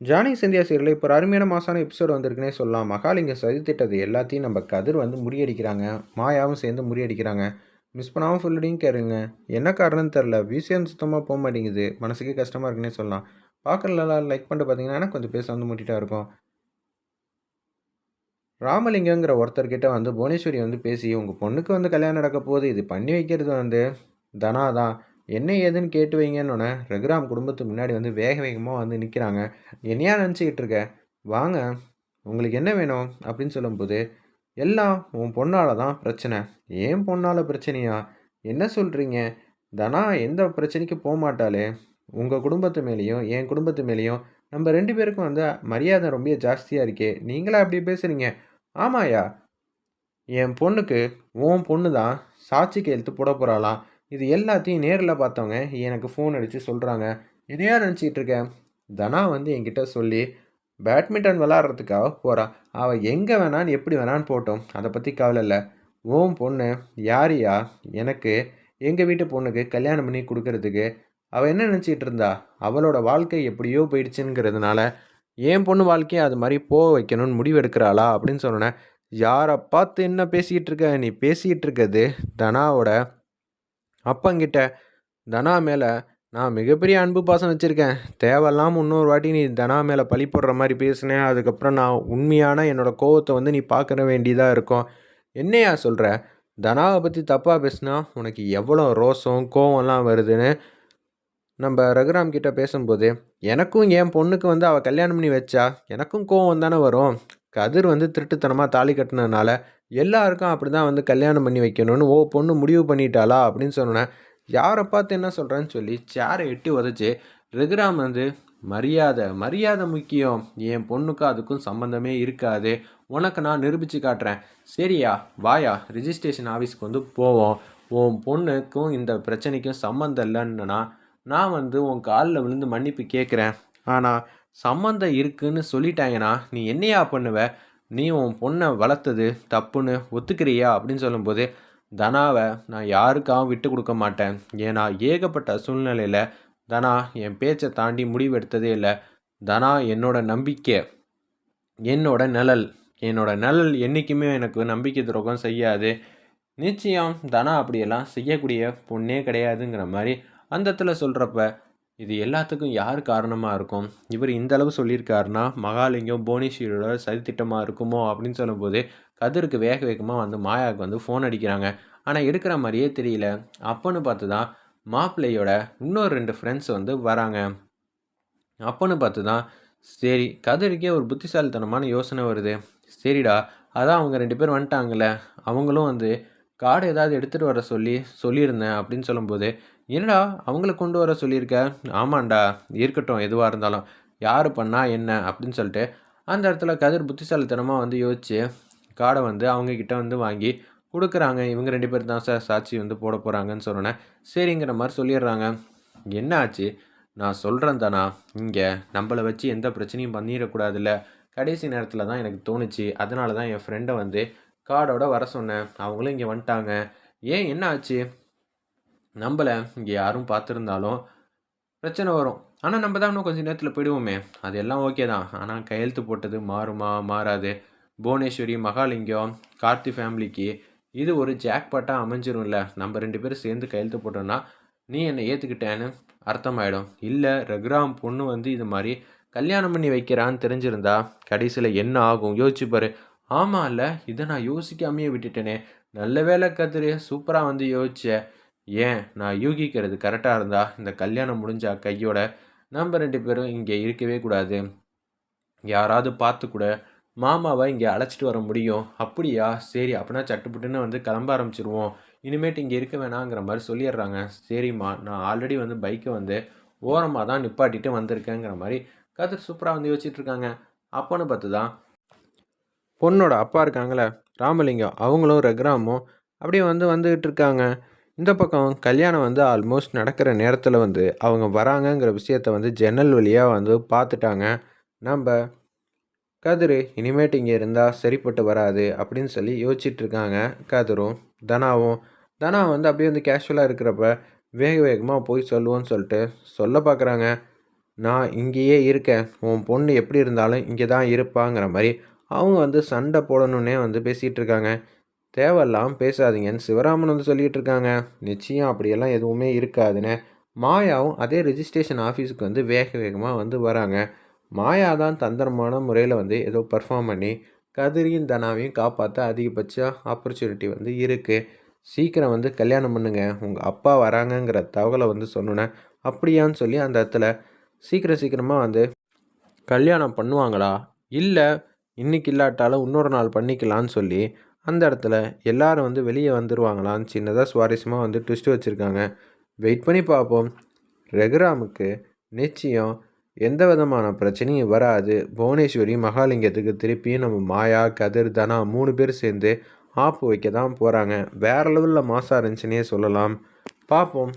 Johnny Scindia சீரில் இப்போ ஒரு அருமையான மாசான எபிசோடு வந்திருக்குன்னே சொல்லலாம். மகாலிங்க சதி திட்டது எல்லாத்தையும் நம்ம கதிர் வந்து முறியடிக்கிறாங்க. மாயாவும் சேர்ந்து முறியடிக்கிறாங்க. மிஸ் பண்ணாமல் ஃபுல்லடியும் கேளுங்க. என்ன காரணம்னு தெரில விஷயம் சுத்தமாக போக மாட்டேங்குது. மனசுக்கே கஷ்டமாக இருக்குன்னே சொல்லலாம். பார்க்கறலாம் லைக் பண்ணிட்டு பார்த்தீங்கன்னா எனக்கு கொஞ்சம் பேச வந்து முட்டிட்டா இருக்கும். ராமலிங்கங்கிற ஒருத்தர்கிட்ட வந்து புவனேஸ்வரி வந்து பேசி உங்கள் பொண்ணுக்கு வந்து கல்யாணம் நடக்க போகுது. இது பண்ணி வைக்கிறது வந்து தனா தான் என்ன ஏதுன்னு கேட்டு வைங்கன்னொன்னே ரகுராம் குடும்பத்துக்கு முன்னாடி வந்து வேக வேகமாக வந்து நிற்கிறாங்க என்னையா நினச்சிக்கிட்டு இருக்க? வாங்க. உங்களுக்கு என்ன வேணும்? அப்படின்னு சொல்லும்போது எல்லாம் உன் பொண்ணால் தான் பிரச்சனை. ஏன் பொண்ணால் பிரச்சனையா? என்ன சொல்கிறீங்க தனா எந்த பிரச்சனைக்கு போக மாட்டாளே. உங்கள் குடும்பத்து மேலேயும் என் குடும்பத்து மேலேயும் நம்ம ரெண்டு பேருக்கும் வந்து மரியாதை ரொம்ப ஜாஸ்தியாக இருக்கே. நீங்களா அப்படி பேசுகிறீங்க ஆமாயா என் பொண்ணுக்கு உன் பொண்ணு தான் சாட்சி கையெழுத்து போட போகிறாளாம் இது எல்லாத்தையும் நேரில் பார்த்தவங்க எனக்கு ஃபோன் அடித்து சொல்கிறாங்க இதையா நினச்சிக்கிட்டு இருக்கேன்? தனா வந்து என்கிட்ட சொல்லி பேட்மிண்டன் விளாட்றதுக்காக போகிறா அவள் எங்கே வேணான்னு எப்படி வேணான்னு போட்டோம். அதை பற்றி கவலை இல்லை. ஓம் பொண்ணு யாரியா? எனக்கு எங்கள் வீட்டு பொண்ணுக்கு கல்யாணம் பண்ணி கொடுக்கறதுக்கு அவள் என்ன நினச்சிக்கிட்டு இருந்தா? அவளோட வாழ்க்கை எப்படியோ போயிடுச்சுங்கிறதுனால என் பொண்ணு வாழ்க்கையை அது மாதிரி போக வைக்கணும்னு முடிவெடுக்கிறாளா? அப்படின்னு சொன்னேன் யாரை பார்த்து என்ன பேசிக்கிட்டு இருக்க? நீ பேசிகிட்டு இருக்கிறது தனாவோட அப்பங்கிட்ட தனா மேலே நான் மிகப்பெரிய அன்பு பாசம் வச்சுருக்கேன். தேவையில்லாமல் இன்னொரு வாட்டி நீ தனா மேலே பழி போடுற மாதிரி பேசினேன் அதுக்கப்புறம் நான் உண்மையான என்னோடய கோவத்தை வந்து நீ பார்க்குற வேண்டியதாக இருக்கும். என்னையா சொல்கிற தனாவை பற்றி தப்பாக பேசுனா உனக்கு எவ்வளோ ரோசம் கோவம்லாம் வருதுன்னு? நம்ம ரகுராம் கிட்ட பேசும்போது எனக்கும் என் பொண்ணுக்கு வந்து அவள் கல்யாணம் பண்ணி வச்சா எனக்கும் கோவம் தானே வரும்? கதிர் வந்து திருட்டுத்தனமாக தாலி கட்டினதுனால எல்லாருக்கும் அப்படி தான் வந்து கல்யாணம் பண்ணி வைக்கணும்னு ஓ பொண்ணு முடிவு பண்ணிட்டாளா? அப்படின்னு சொன்னேன் யாரை பார்த்து என்ன சொல்கிறேன்னு சொல்லி சேரை எட்டி உதச்சி ரகுராம் வந்து மரியாதை மரியாதை முக்கியம். என் பொண்ணுக்கும் அதுக்கும் சம்மந்தமே இருக்காது. உனக்கு நான் நிரூபித்து காட்டுறேன். சரியா வாயா ரிஜிஸ்ட்ரேஷன் ஆஃபீஸ்க்கு வந்து போவோம். உன் பொண்ணுக்கும் இந்த பிரச்சனைக்கும் சம்மந்தம் இல்லைன்னா நான் வந்து உன் காலில் விழுந்து மன்னிப்பு கேட்குறேன். ஆனால் சம்மந்தம் இருக்குன்னு சொல்லிட்டாங்கன்னா நீ என்னையா பண்ணுவ? நீ உன் பொண்ணை வளர்த்தது தப்புன்னு ஒத்துக்கிறியா? அப்படின்னு சொல்லும்போது தனாவை நான் யாருக்காகவும் விட்டு கொடுக்க மாட்டேன். ஏன்னா ஏகப்பட்ட சூழ்நிலையில் தனா என் பேச்சை தாண்டி முடிவெடுத்ததே இல்லை. தனா என்னோட நம்பிக்கை என்னோட நிழல். என்னோட நிழல் என்றைக்குமே எனக்கு நம்பிக்கை துரோகம் செய்யாது. நிச்சயம் தனா அப்படியெல்லாம் செய்யக்கூடிய பொண்ணே கிடையாதுங்கிற மாதிரி அந்த இடத்துல சொல்கிறப்ப இது எல்லாத்துக்கும் யார் காரணமாக இருக்கும்? இவர் இந்த அளவு சொல்லியிருக்காருன்னா மகாலிங்கம் புவனேஸ்வரியோட சதித்திட்டமாக இருக்குமோ அப்படின்னு சொல்லும்போது கதிருக்கு வேக வேகமாக வந்து மாயாவுக்கு வந்து ஃபோன் அடிக்கிறாங்க. ஆனால் எடுக்கிற மாதிரியே தெரியல. அப்போன்னு பார்த்து தான் மாப்பிள்ளையோட இன்னொரு ரெண்டு ஃப்ரெண்ட்ஸ் வந்து வராங்க. அப்போன்னு பார்த்து தான் சரி கதிரிக்கே ஒரு புத்திசாலித்தனமான யோசனை வருது. சரிடா அதான் அவங்க ரெண்டு பேர் வந்துட்டாங்கல்ல. அவங்களும் வந்து கார்டு ஏதாவது எடுத்துகிட்டு வர சொல்லி சொல்லியிருந்தேன் அப்படின்னு சொல்லும்போது என்னடா அவங்கள கொண்டு வர சொல்லியிருக்க? ஆமாண்டா இருக்கட்டும் எதுவாக இருந்தாலும். யார் பண்ணால் என்ன? அப்படின்னு சொல்லிட்டு அந்த இடத்துல கதிர் புத்திசாலித்தனமாக வந்து யோசிச்சு கார்டை வந்து அவங்கக்கிட்ட வந்து வாங்கி கொடுக்குறாங்க. இவங்க ரெண்டு பேர் தான் சார் சாட்சி வந்து போட போகிறாங்கன்னு சொன்னேன் சரிங்கிற மாதிரி சொல்லிடுறாங்க. என்ன ஆச்சு? நான் சொல்கிறேன் தானா? இங்கே நம்மளை வச்சு எந்த பிரச்சனையும் பண்ணிடக்கூடாதுல்ல. கடைசி நேரத்தில் தான் எனக்கு தோணுச்சு. அதனால தான் என் ஃப்ரெண்டை வந்து கார்டோட வர சொன்னேன். அவங்களும் இங்கே வந்துட்டாங்க. ஏன் என்ன ஆச்சு? நம்மளை இங்கே யாரும் பார்த்துருந்தாலும் பிரச்சனை வரும். ஆனால் நம்ம தான் இன்னும் கொஞ்சம் நேரத்தில் போயிடுவோமே. அது எல்லாம் ஓகே தான். ஆனால் கையெழுத்து போட்டது மாறுமா? மாறாது. புவனேஸ்வரி மகாலிங்கம் கார்த்தி ஃபேமிலிக்கு இது ஒரு ஜாக்பாட்டாக அமைஞ்சிரும்ல. நம்ம ரெண்டு பேரும் சேர்ந்து கையெழுத்து போட்டோன்னா நீ என்னை ஏற்றுக்கிட்டேன்னு அர்த்தமாயிடும். இல்லை ரகுராம் பொண்ணு வந்து இது மாதிரி கல்யாணம் பண்ணி வைக்கிறான்னு தெரிஞ்சிருந்தா கடைசியில் என்ன ஆகும்? யோசிச்சு பாரு. ஆமாம் இல்லை இதை நான் யோசிக்காமையே விட்டுட்டேனே. நல்ல வேலை கத்துரு சூப்பராக வந்து யோசிச்சேன் ஏன்? நான் யூகிக்கிறது கரெக்டாக இருந்தால் இந்த கல்யாணம் முடிஞ்சா கையோட நம்ம ரெண்டு பேரும் இங்கே இருக்கவே கூடாது. யாராவது பார்த்து கூட மாமாவை இங்கே அழைச்சிட்டு வர முடியும். அப்படியா? சரி அப்படின்னா சட்டுப்புட்டுன்னு வந்து கிளம்ப ஆரம்பிச்சிருவோம். இனிமேட்டு இங்கே இருக்க வேணாங்கிற மாதிரி சொல்லிடுறாங்க. சரிம்மா நான் ஆல்ரெடி வந்து பைக்கை வந்து ஓரமாக தான் நிப்பாட்டிட்டு வந்திருக்கேங்கிற மாதிரி கதிர் சூப்பராக வந்து யோசிச்சுட்ருக்காங்க அப்போன்னு பார்த்து தான் பொண்ணோட அப்பா இருக்காங்களே ராமலிங்கம் அவங்களும் ரகுராமும் அப்படியே வந்து வந்துக்கிட்டு இருக்காங்க. இந்த பக்கம் கல்யாணம் வந்து ஆல்மோஸ்ட் நடக்கிற நேரத்தில் வந்து அவங்க வராங்கங்கிற விஷயத்த வந்து ஜன்னல் வழியாக வந்து பார்த்துட்டாங்க நம்ம கதிர் இனிமேட்டு இங்கே இருந்தால் சரிப்பட்டு வராது அப்படின்னு சொல்லி யோசிச்சுட்டு இருக்காங்க கதிரும் தனாவும். தனா வந்து அப்படியே வந்து கேஷுவலாக இருக்கிறப்ப வேக வேகமாக போய் சொல்லுவோன்னு சொல்லிட்டு சொல்ல பார்க்குறாங்க நான் இங்கேயே இருக்கேன். உன் பொண்ணு எப்படி இருந்தாலும் இங்கே தான் இருப்பாங்கிற மாதிரி அவங்க வந்து சண்டை போடணுன்னே வந்து பேசிகிட்டு இருக்காங்க தேவையில்லாம் பேசாதீங்கன்னு சிவராமன் வந்து சொல்லிகிட்டு இருக்காங்க நிச்சயம் அப்படியெல்லாம் எதுவுமே இருக்காதுன்னு. மாயாவும் அதே ரிஜிஸ்ட்ரேஷன் ஆஃபீஸுக்கு வந்து வேக வேகமாக வந்து வராங்க. மாயா தான் தந்திரமான முறையில் வந்து ஏதோ பர்ஃபார்ம் பண்ணி கதிரியும் தனாவையும் காப்பாற்ற அதிகபட்ச ஆப்பர்ச்சுனிட்டி வந்து இருக்குது சீக்கிரம் வந்து கல்யாணம் பண்ணுங்க. உங்கள் அப்பா வராங்கங்கிற தகவலை வந்து சொன்னோன்னே அப்படியான்னு சொல்லி அந்த இடத்துல சீக்கிரம் சீக்கிரமாக வந்து கல்யாணம் பண்ணுவாங்களா? இல்லை இன்னைக்கு இல்லாட்டாலும் இன்னொரு நாள் பண்ணிக்கலான்னு சொல்லி அந்த இடத்துல எல்லாரும் வந்து வெளியே வந்துடுவாங்களான்னு சின்னதாக சுவாரஸ்யமாக வந்து ட்விஸ்ட் வச்சுருக்காங்க. வெயிட் பண்ணி பார்ப்போம். ரகுராமுக்கு நிச்சயம் எந்த விதமான பிரச்சனையும் வராது. புவனேஸ்வரி மகாலிங்கத்துக்கு திருப்பியும் நம்ம மாயா கதிர் தனா மூணு பேர் சேர்ந்து ஆப்பு வைக்க தான் போகிறாங்க வேறு லெவலில் மாசாக இருந்துச்சுன்னே சொல்லலாம். பார்ப்போம்.